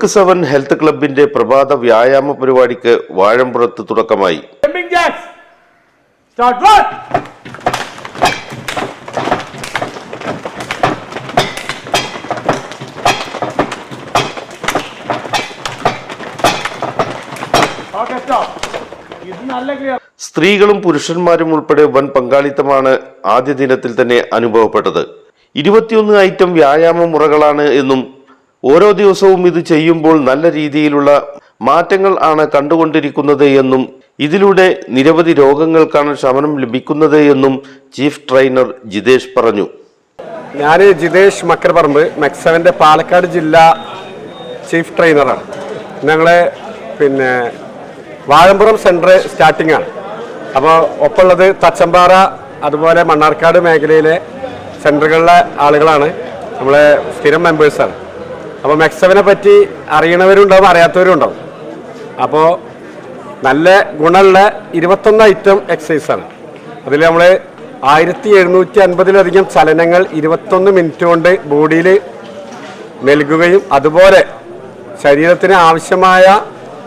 Quick seven health ക്ലബിന്റെ പ്രഭാത വ്യായാമ പരിപാടിക്ക് വാഴമ്പുറത്ത് തുടക്കമായി. സ്ത്രീകളും പുരുഷന്മാരും ഉൾപ്പെടെ വൻ പങ്കാളിത്തമാണ് ആദ്യ ദിനത്തിൽ തന്നെ അനുഭവപ്പെട്ടത്. ഇരുപത്തിയൊന്ന് ഐറ്റം വ്യായാമ മുറകളാണ് എന്നും ഓരോ ദിവസവും ഇത് ചെയ്യുമ്പോൾ നല്ല രീതിയിലുള്ള മാറ്റങ്ങൾ ആണ് കണ്ടുകൊണ്ടിരിക്കുന്നത് എന്നും ഇതിലൂടെ നിരവധി രോഗങ്ങൾക്കാണ് ശമനം ലഭിക്കുന്നത് എന്നും ചീഫ് ട്രെയിനർ ജിതേഷ് പറഞ്ഞു. ഞാൻ ജിതേഷ് മക്കരപ്പറമ്പ് മെക്സവന്റെ പാലക്കാട് ജില്ലാ ചീഫ് ട്രെയിനറാണ്. ഞങ്ങളെ പിന്നെ വാഴമ്പുറം സെന്റർ സ്റ്റാർട്ടിംഗ് ആണ്. അപ്പോൾ ഒപ്പമുള്ളത് തച്ചമ്പാറ അതുപോലെ മണ്ണാർക്കാട് മേഖലയിലെ സെന്ററുകളിലെ ആളുകളാണ്. നമ്മളെ സ്ഥിരം മെമ്പേഴ്സാണ് അപ്പോൾ മെക്സവനെ പറ്റി അറിയണവരും ഉണ്ടാവും അറിയാത്തവരും ഉണ്ടാവും അപ്പോൾ നല്ല ഗുണമുള്ള ഇരുപത്തൊന്ന് ഐറ്റം എക്സസൈസാണ് അതിൽ നമ്മൾ ആയിരത്തി എഴുന്നൂറ്റി അൻപതിലധികം ചലനങ്ങൾ ഇരുപത്തൊന്ന് മിനിറ്റ് കൊണ്ട് ബോഡിയിൽ നൽകുകയും അതുപോലെ ശരീരത്തിന് ആവശ്യമായ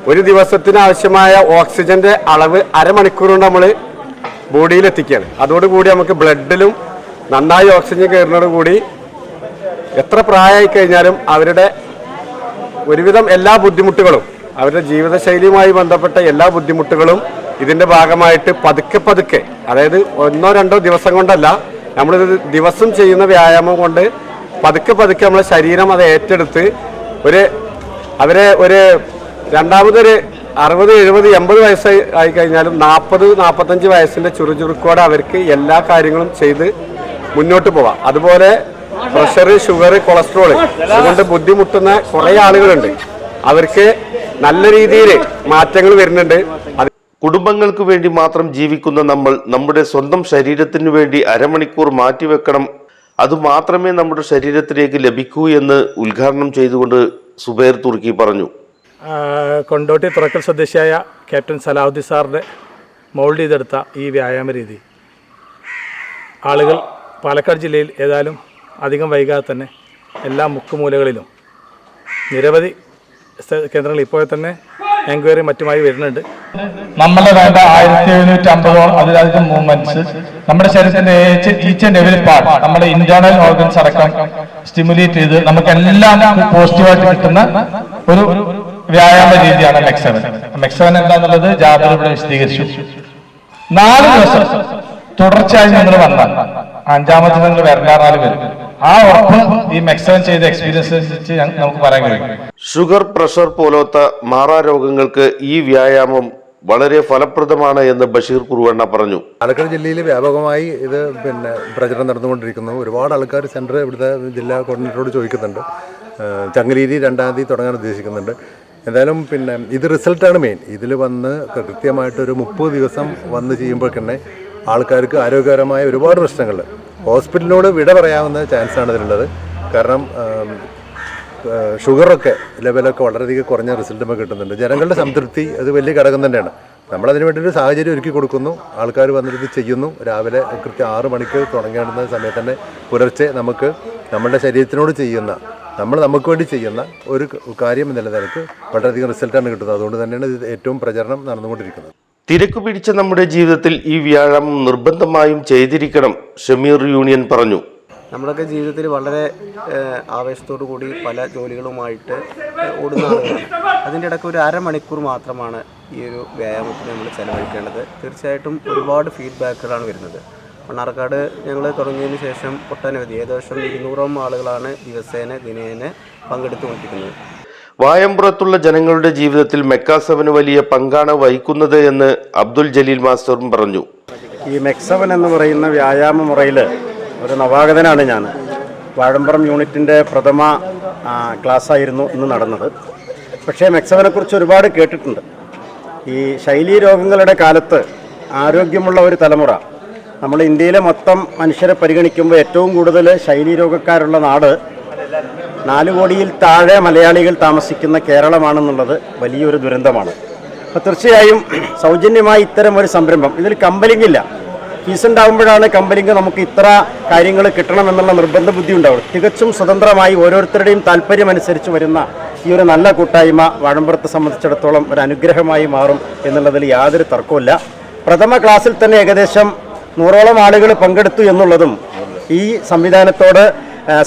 ഒരു ദിവസത്തിന് ആവശ്യമായ ഓക്സിജന്റെ അളവ് അരമണിക്കൂർ കൊണ്ട് നമ്മൾ ബോഡിയിൽ എത്തിക്കുകയാണ് അതോടുകൂടി നമുക്ക് ബ്ലഡിലും നന്നായി ഓക്സിജൻ കയറുന്നതോടുകൂടി എത്ര പ്രായമായി കഴിഞ്ഞാലും അവരുടെ ഒരുവിധം എല്ലാ ബുദ്ധിമുട്ടുകളും അവരുടെ ജീവിതശൈലിയുമായി ബന്ധപ്പെട്ട എല്ലാ ബുദ്ധിമുട്ടുകളും ഇതിന്റെ ഭാഗമായിട്ട് പതുക്കെ പതുക്കെ അതായത് ഒന്നോ രണ്ടോ ദിവസം കൊണ്ടല്ല നമ്മളിത് ദിവസം ചെയ്യുന്ന വ്യായാമം കൊണ്ട് പതുക്കെ പതുക്കെ നമ്മളെ ശരീരം അത് ഏറ്റെടുത്ത് ഒരു അവരെ ഒരു രണ്ടാമതൊരു അറുപത് എഴുപത് എൺപത് വയസ്സ് ആയി കഴിഞ്ഞാലും നാൽപ്പത് നാൽപ്പത്തഞ്ച് വയസ്സിന്റെ ചുറുചുറുക്കോടെ അവർക്ക് എല്ലാ കാര്യങ്ങളും ചെയ്ത് മുന്നോട്ട് പോവാം. അതുപോലെ പ്രഷർ ഷുഗർ കൊളസ്ട്രോൾ അതുകൊണ്ട് ബുദ്ധിമുട്ടുന്ന കുറേ ആളുകളുണ്ട്. അവർക്ക് നല്ല രീതിയിൽ മാറ്റങ്ങൾ വരുന്നുണ്ട്. കുടുംബങ്ങൾക്ക് വേണ്ടി മാത്രം ജീവിക്കുന്ന നമ്മൾ നമ്മുടെ സ്വന്തം ശരീരത്തിനു വേണ്ടി അരമണിക്കൂർ മാറ്റിവെക്കണം. അതുമാത്രമേ നമ്മുടെ ശരീരത്തിലേക്ക് ലഭിക്കൂ എന്ന് ഉദ്ഘാടനം ചെയ്തുകൊണ്ട് സുബൈർ തുർക്കി പറഞ്ഞു. കൊണ്ടോട്ടി തുറക്കൽ സ്വദേശിയായ ക്യാപ്റ്റൻ സലാഹുദ്ദി സാറിന്റെ മോൾഡ് ചെയ്തെടുത്ത ഈ വ്യായാമ രീതി ആളുകൾ പാലക്കാട് ജില്ലയിൽ ഏതായാലും അധികം വൈകാതെ തന്നെ എല്ലാ മുക്കുമൂലകളിലും നിരവധി കേന്ദ്രങ്ങൾ ഇപ്പോൾ തന്നെ എൻക്വയറി മറ്റുമായി വരുന്നുണ്ട്. നമ്മളെ വേണ്ട ആയിരത്തി എഴുന്നൂറ്റി അമ്പതോളം അതിലധികം മൂവ്മെന്റ്സ് നമ്മുടെ ശരീരത്തിന്റെ ഈച്ച് ആൻഡ് എവരി പാർട്ട് നമ്മുടെ ഇന്റേണൽ ഓർഗൻസ് അടക്കം സ്റ്റിമുലേറ്റ് ചെയ്ത് നമുക്ക് എല്ലാം പോസിറ്റീവായിട്ട് കിട്ടുന്ന ഒരു വ്യായാമ രീതിയാണ് മെക്സവൻ മെക്സവൻ എന്താന്നുള്ളത് ഇവിടെ വിശദീകരിച്ചു. നാല് ദിവസം തുടർച്ചയായി നിങ്ങൾ വന്നാൽ അഞ്ചാമത്തെ നിങ്ങൾ വരണ്ടാറാൽ വരും. ആ ഉറപ്പ് ഈ മെക്സൺ ചെയ്ത എക്സ്പീരിയൻസ് വെച്ച് നമുക്ക് പറയാൻ കഴിയും. ഷുഗർ പ്രഷർ പോലത്തെ മാറാ രോഗങ്ങൾക്ക് ഈ വ്യായാമം വളരെ ഫലപ്രദമാണ് എന്ന് ബഷീർ കുറുവണ്ണ പറഞ്ഞു. പാലക്കാട് ജില്ലയിൽ വ്യാപകമായി ഇത് പിന്നെ പ്രചരണം നടന്നുകൊണ്ടിരിക്കുന്നു. ഒരുപാട് ആൾക്കാർ സെന്റർ ഇവിടുത്തെ ജില്ലാ കോർഡിനേറ്ററോട് ചോദിക്കുന്നുണ്ട്. ചങ്ങരീതി ചങ്ങരീരി രണ്ടാം തീയതി തുടങ്ങാൻ ഉദ്ദേശിക്കുന്നുണ്ട്. എന്തായാലും പിന്നെ ഇത് റിസൾട്ടാണ് മെയിൻ ഇതിൽ വന്ന് കൃത്യമായിട്ടൊരു മുപ്പത് ദിവസം വന്ന് ചെയ്യുമ്പോൾ തന്നെ ആൾക്കാർക്ക് ആരോഗ്യകരമായ ഒരുപാട് പ്രശ്നങ്ങൾ. ഹോസ്പിറ്റലിനോട് വിട പറയാവുന്ന ചാൻസാണ് ഇതിലുള്ളത് കാരണം ഷുഗറൊക്കെ ലെവലൊക്കെ വളരെയധികം കുറഞ്ഞ റിസൾട്ട് നമുക്ക് കിട്ടുന്നുണ്ട്. ജനങ്ങളുടെ സംതൃപ്തി അത് വലിയ ഘടകം തന്നെയാണ്. നമ്മളതിന് വേണ്ടി ഒരു സാഹചര്യം ഒരുക്കി കൊടുക്കുന്നു. ആൾക്കാർ വന്നിട്ട് ചെയ്യുന്നു. രാവിലെ കൃത്യം ആറ് മണിക്ക് തുടങ്ങേണ്ടുന്ന സമയത്ത് തന്നെ പുലർച്ചെ നമുക്ക് നമ്മുടെ ശരീരത്തിനോട് ചെയ്യുന്ന നമ്മൾ നമുക്ക് വേണ്ടി ചെയ്യുന്ന ഒരു കാര്യം എന്നുള്ള നിലയ്ക്ക് വളരെയധികം റിസൾട്ടാണ് കിട്ടുന്നത്. അതുകൊണ്ട് തന്നെയാണ് ഇത് ഏറ്റവും പ്രചരണം നടന്നുകൊണ്ടിരിക്കുന്നത്. തിരക്ക് പിടിച്ച നമ്മുടെ ജീവിതത്തിൽ ഈ വ്യായാമം നിർബന്ധമായും ചെയ്തിരിക്കണം ഷമീർ യൂണിയൻ പറഞ്ഞു. നമ്മളൊക്കെ ജീവിതത്തിൽ വളരെ ആവേശത്തോടു കൂടി പല ജോലികളുമായിട്ട് ഓടുന്ന ആളുകളാണ്. അതിന്റെ ഇടയ്ക്ക് ഒരു അരമണിക്കൂർ മാത്രമാണ് ഈ ഒരു വ്യായാമത്തിന് നമ്മൾ ചെലവഴിക്കേണ്ടത്. തീർച്ചയായിട്ടും ഒരുപാട് ഫീഡ്ബാക്കുകളാണ് വരുന്നത്. മണ്ണാർക്കാട് ഞങ്ങൾ തുടങ്ങിയതിന് ശേഷം ഒട്ടനവധി ഏകദേശം ഇരുന്നൂറോളം ആളുകളാണ് ദിവസേന ദിനേന പങ്കെടുത്തുകൊണ്ടിരിക്കുന്നത്. വായമ്പുറത്തുള്ള ജനങ്ങളുടെ ജീവിതത്തിൽ മെക്കാസവന് വലിയ പങ്കാണ് വഹിക്കുന്നത് എന്ന് അബ്ദുൽ ജലീൽ മാസ്റ്ററും പറഞ്ഞു. ഈ മെക്സവൻ എന്ന് പറയുന്ന വ്യായാമ മുറയിൽ ഒരു നവാഗതനാണ് ഞാൻ. വാഴമ്പുറം യൂണിറ്റിന്റെ പ്രഥമ ക്ലാസ് ക്ലാസ്സായിരുന്നു ഇന്ന് നടന്നത്. പക്ഷേ മെക്സവനെക്കുറിച്ച് ഒരുപാട് കേട്ടിട്ടുണ്ട്. ഈ ശൈലീ രോഗങ്ങളുടെ കാലത്ത് ആരോഗ്യമുള്ള ഒരു തലമുറ നമ്മൾ ഇന്ത്യയിലെ മൊത്തം മനുഷ്യരെ പരിഗണിക്കുമ്പോൾ ഏറ്റവും കൂടുതൽ ശൈലീ രോഗക്കാരുള്ള നാട് നാല് കോടിയിൽ താഴെ മലയാളികൾ താമസിക്കുന്ന കേരളമാണെന്നുള്ളത് വലിയൊരു ദുരന്തമാണ്. അപ്പോൾ തീർച്ചയായും സൗജന്യമായി ഇത്തരം ഒരു സംരംഭം ഇതിൽ കമ്പലിംഗ് ഇല്ല. ഫീസ് ഉണ്ടാകുമ്പോഴാണ് കമ്പലിംഗ് നമുക്ക് ഇത്ര കാര്യങ്ങൾ കിട്ടണമെന്നുള്ള നിർബന്ധ ബുദ്ധി ഉണ്ടാവുള്ളൂ. തികച്ചും സ്വതന്ത്രമായി ഓരോരുത്തരുടെയും താല്പര്യം അനുസരിച്ച് വരുന്ന ഈ ഒരു നല്ല കൂട്ടായ്മ വാഴമ്പുറത്തെ സംബന്ധിച്ചിടത്തോളം ഒരു അനുഗ്രഹമായി മാറും എന്നുള്ളതിൽ യാതൊരു തർക്കവുമില്ല. പ്രഥമ ക്ലാസ്സിൽ തന്നെ ഏകദേശം നൂറോളം ആളുകൾ പങ്കെടുത്തു എന്നുള്ളതും ഈ സംവിധാനത്തോട്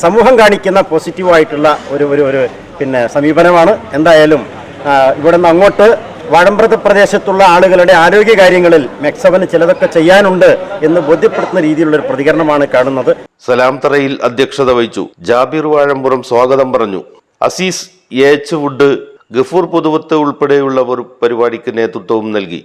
സമൂഹം കാണിക്കുന്ന പോസിറ്റീവായിട്ടുള്ള ഒരു ഒരു ഒരു പിന്നെ സമീപനമാണ്. എന്തായാലും ഇവിടെ നിന്ന് അങ്ങോട്ട് വാഴമ്പ്രത്ത് പ്രദേശത്തുള്ള ആളുകളുടെ ആരോഗ്യ കാര്യങ്ങളിൽ മെക്സവന് ചിലതൊക്കെ ചെയ്യാനുണ്ട് എന്ന് ബോധ്യപ്പെടുത്തുന്ന രീതിയിലുള്ള ഒരു പ്രതികരണമാണ് കാണുന്നത്. സലാം തറയിൽ അധ്യക്ഷത വഹിച്ചു. ജാബിർ വാഴമ്പുറം സ്വാഗതം പറഞ്ഞു. അസീസ് എച്ച് വുഡ് ഗഫൂർ പുതുവത്ത് ഉൾപ്പെടെയുള്ളവർ പരിപാടിക്ക് നേതൃത്വവും നൽകി!